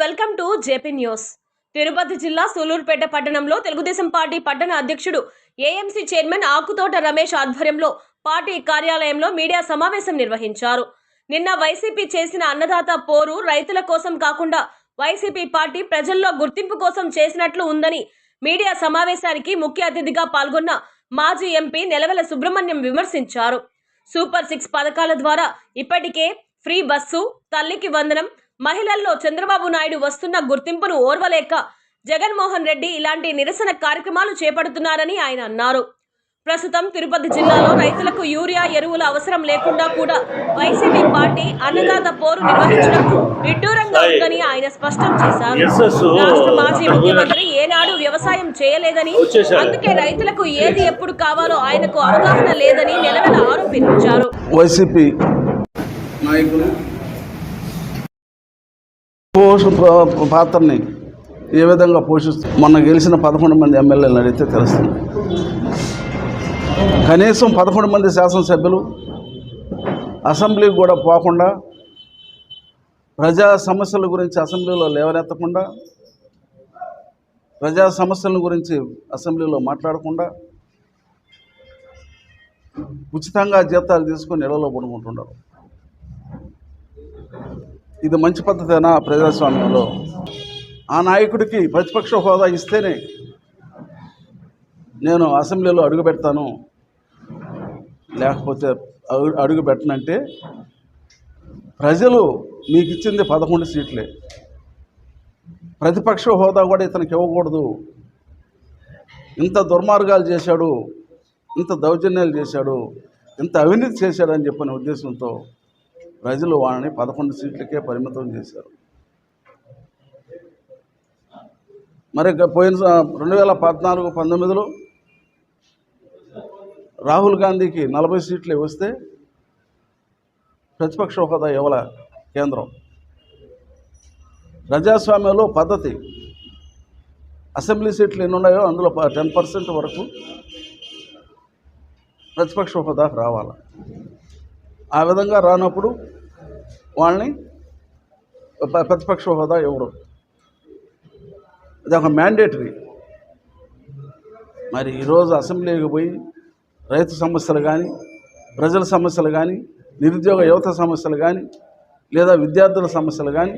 Welcome to JP news. Tirupati జిల్లా సూలూరుపేట పట్టణంలో Telugu Desam party పట్టణ అధ్యక్షుడు ఏఎంసీ చైర్మన్ ఆకుతోట రమేష్ ఆధ్వర్యంలో పార్టీ కార్యాలయంలో మీడియా సమావేశం నిర్వహించారు. నిన్న వైసీపీ చేసిన అన్నదాత పోరు రైతుల కోసం కాకుండా వైసీపీ పార్టీ ప్రజల్లో గుర్తింపు కోసం చేసినట్లు ఉందని మీడియా సమావేశానికి ముఖ్య అతిథిగా పాల్గొన్న మాజీ ఎంపీ నెలవెల సుబ్రహ్మణ్యం విమర్శించారు. సూపర్ సిక్స్ పథకాల ద్వారా ఇప్పటికే ఫ్రీ బస్సు తల్లికి వందనం మహిళల్లో చంద్రబాబు నాయుడు వస్తున్న గుర్తింపును ఓర్వలేక జగన్మోహన్ రెడ్డి ఇలాంటి నిరసన కార్యక్రమాలు చేపడుతున్నారని ఆయన అన్నారు. ప్రస్తుతం తిరుపతి జిల్లాలో రైతులకు యూరియా ఎరువుల అవసరం లేకుండా కూడా వైసీపీ పార్టీ అన్నదాత పోరు నిర్వహించడం విడ్డూరంగా ఉందని ఆయన స్పష్టం చేశారు. రాష్ట్ర మాజీ ముఖ్యమంత్రి ఏనాడు వ్యవసాయం చేయలేదని. అందుకే రైతులకు ఏది ఎప్పుడు కావాలో ఆయనకు అవగాహన లేదని నిలవెల ఆరోపించారు. వైసీపీ నాయకులు పోష పాత్రని ఏ విధంగా పోషిస్తూ మొన్న గెలిచిన పదకొండు మంది ఎమ్మెల్యేలను అడిగితే తెలుస్తుంది. కనీసం పదకొండు మంది శాసనసభ్యులు అసెంబ్లీకి కూడా పోకుండా ప్రజా సమస్యల గురించి అసెంబ్లీలో లేవనెత్తకుండా ప్రజా సమస్యల గురించి అసెంబ్లీలో మాట్లాడకుండా ఉచితంగా జీతాలు తీసుకొని ఇళ్ళలో పడుకుంటున్నారు ఇది మంచి పద్ధతేనా ప్రజాస్వామ్యంలో? ఆ నాయకుడికి ప్రతిపక్ష హోదా ఇస్తేనే నేను అసెంబ్లీలో అడుగు పెడతాను. లేకపోతే అడుగు పెట్టనంటే ప్రజలు మీకు ఇచ్చింది పదకొండు సీట్లే. ప్రతిపక్ష హోదా కూడా ఇతనికి ఇవ్వకూడదు. ఇంత దుర్మార్గాలు చేశాడు ఇంత దౌర్జన్యాలు చేశాడు ఇంత అవినీతి చేశాడని చెప్పిన ఉద్దేశంతో ప్రజలు వాళ్ళని పదకొండు సీట్లకే పరిమితం చేశారు. మరి గ- పోయిన స- రెండు వేల పద్నాలుగు పంతొమ్మిదిలో రాహుల్ గాంధీకి నలభై సీట్లు వస్తే ప్రతిపక్ష హోదా ఇవ్వల కేంద్రం. ప్రజాస్వామ్యంలో పద్ధతి అసెంబ్లీ సీట్లు ఎన్ని ఉన్నాయో అందులో టెన్ పర్సెంట్ వరకు ప్రతిపక్ష హోదా రావాలి. ఆ విధంగా రానప్పుడు వాళ్ళని ప్రతిపక్ష హోదా ఎవరు అది ఒక మ్యాండేటరీ మరి ఈరోజు అసెంబ్లీకి పోయి రైతు సమస్యలు కానీ ప్రజల సమస్యలు కానీ నిరుద్యోగ యువత సమస్యలు కానీ లేదా విద్యార్థుల సమస్యలు కానీ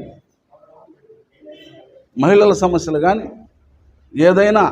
మహిళల సమస్యలు కానీ ఏదైనా